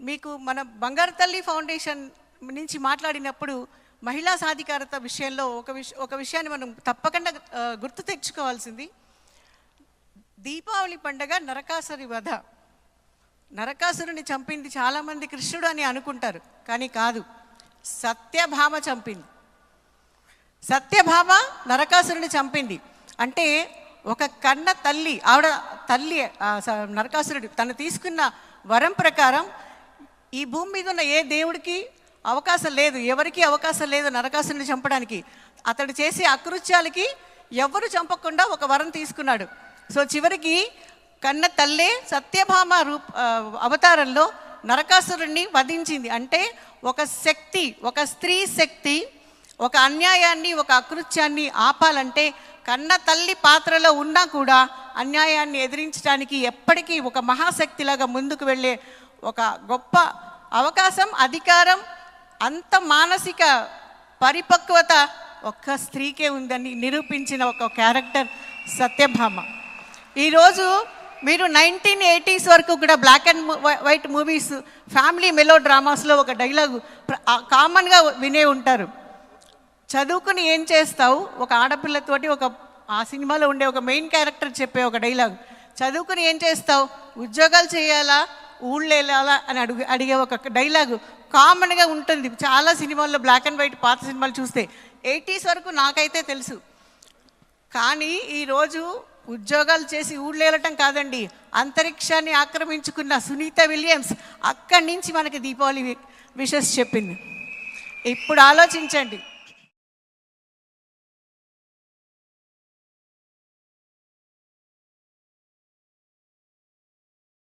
మీకు మన బంగారు తల్లి ఫౌండేషన్ నుంచి మాట్లాడినప్పుడు మహిళా సాధికారత విషయంలో ఒక విష ఒక విషయాన్ని మనం తప్పకుండా గుర్తు తెచ్చుకోవాల్సింది. దీపావళి పండగ నరకాసురి వధ. నరకాసురుని చంపింది చాలామంది కృష్ణుడు అని అనుకుంటారు కానీ కాదు. సత్యభామ చంపింది. సత్యభామ నరకాసురుని చంపింది. అంటే ఒక కన్న తల్లి ఆవిడ తల్లి నరకాసురుడు తను తీసుకున్న వరం ప్రకారం ఈ భూమి మీద ఉన్న ఏ దేవుడికి అవకాశం లేదు ఎవరికి అవకాశం లేదు నరకాసురుని చంపడానికి. అతడు చేసే అకృత్యాలకి ఎవరు చంపకుండా ఒక వరం తీసుకున్నాడు. సో చివరికి కన్న తల్లే సత్యభామ రూప అవతారంలో నరకాసురుణ్ణి వధించింది. అంటే ఒక శక్తి ఒక స్త్రీ శక్తి ఒక అన్యాయాన్ని ఒక అకృత్యాన్ని ఆపాలంటే కన్న తల్లి పాత్రలో ఉన్నా కూడా అన్యాయాన్ని ఎదిరించడానికి ఎప్పటికీ ఒక మహాశక్తిలాగా ముందుకు వెళ్ళే ఒక గొప్ప అవకాశం అధికారం అంత మానసిక పరిపక్వత ఒక్క స్త్రీకే ఉందని నిరూపించిన ఒక క్యారెక్టర్ సత్యభామ. ఈరోజు మీరు నైన్టీన్ ఎయిటీస్ వరకు కూడా black and white movies family melo డ్రామాస్లో ఒక డైలాగ్ కామన్గా వినే ఉంటారు. చదువుకుని ఏం చేస్తావు? ఒక ఆడపిల్లతోటి ఒక ఆ సినిమాలో ఉండే ఒక మెయిన్ క్యారెక్టర్ చెప్పే ఒక డైలాగ్ చదువుకుని ఏం చేస్తావు? ఉద్యోగాలు చేయాలా? ఊళ్ళేలా వెళ్ళాలా? అని అడుగు అడిగే ఒక డైలాగు కామన్గా ఉంటుంది. చాలా సినిమాల్లో బ్లాక్ అండ్ వైట్ పాత సినిమాలు చూస్తే. ఎయిటీస్ వరకు నాకైతే తెలుసు. కానీ ఈరోజు ఉద్యోగాలు చేసి ఊళ్ళో కాదండి. అంతరిక్షాన్ని ఆక్రమించుకున్న సునీత విలియమ్స్ అక్కడి నుంచి మనకి దీపావళి విషెస్ చెప్పింది. ఇప్పుడు ఆలోచించండి.